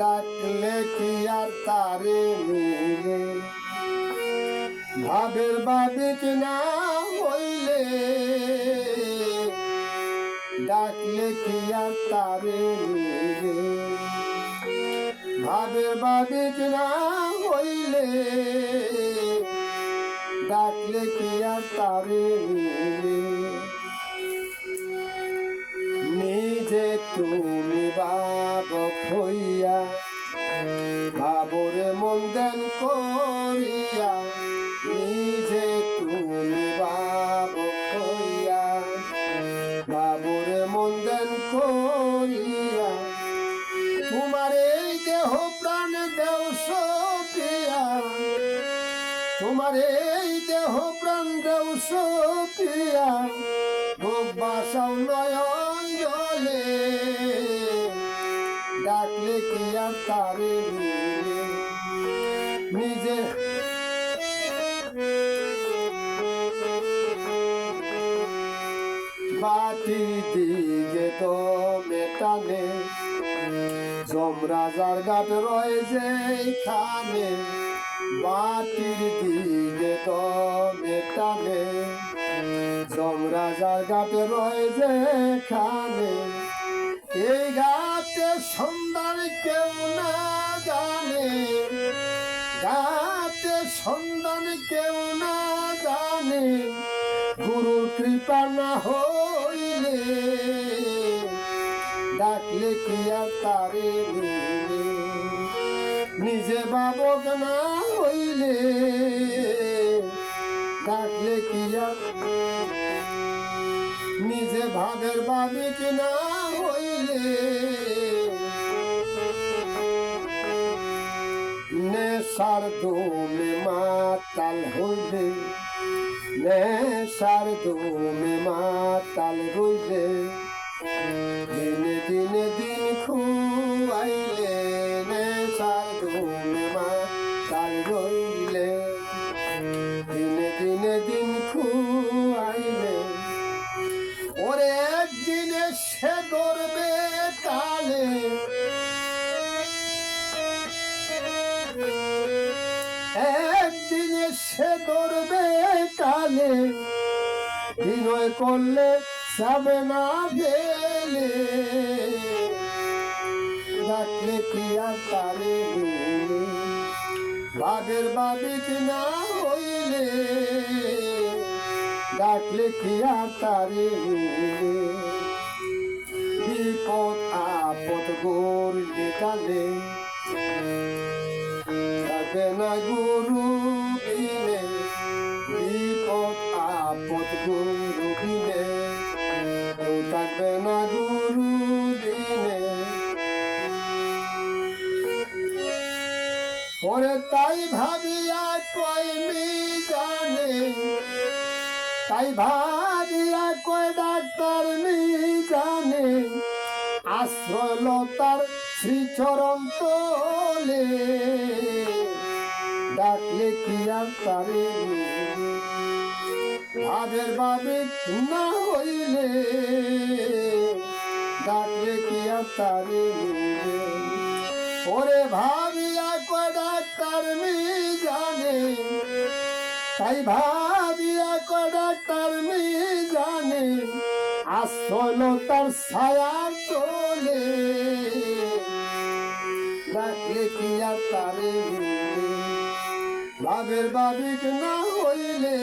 ডাকলে কি আর তারে ভাবের বাদিক না হইলে ডাকলে কি আর তারে ভাবের বাদিক না হইলে ডাকলে কি আর তারে নিজে তুমি বাবক হইয়া, বাবরে মন করিয়া, নিজে তুমি দেন করিয়া, তোমার এই দেহ প্রাণ দেও সপিয়া তোমার এই দেহ প্রাণ দেও সপিয়া ভোগ বাসাও নয়ন তারে নিজে বাটি দিকে তো মেটানে যমরাজার ঘাট রয়েছে এখানে বাটির দিকে তো মেটানে যমরাজার ঘাট রয়েছে এখানে সন্ধান কেউ না জানে গুরুর কৃপা না হইলে। ডাকলে কি আর তারে নিজে বাবক না হইলে। ডাকলে কি আর নিজে ভাবের বাবে কি না হইলে। নেশার দোমে মাতাল হইবে। নেশার দোমে মাতাল হইলে একদিনে সে ধরবে কালে, বিনয় করলে যাবে না গেলে ডাকলে কি আর তারে মিলে বাগের বাদিক না হইলে। ডাকলে কি আর তারে বিপদ আপদ গোর কালে থাকে না গুরু বিনে বিপদ আপদ গুরু বিনে কেউ থাকবে না গুরু বিনে ওরে তাই ভাবিয়া কয়মি জানে তাই ভাবিয়া কয় ডাক্তার মি জানে আশ্রয় লতার শ্রীচরণ তোলে ডাকলে কি আর তারে ভাবের বাবে না হইলে ডাকলে কি আর তারে ওরে ভাবিয়া কয় ডাক্তার মি জানে তাই ভাবিয়া কয় ডাক্তার মি জানে আসল তার ছায়ার তোলে। ডাকলে কি আর তারে ভাবের বাবিক না হইলে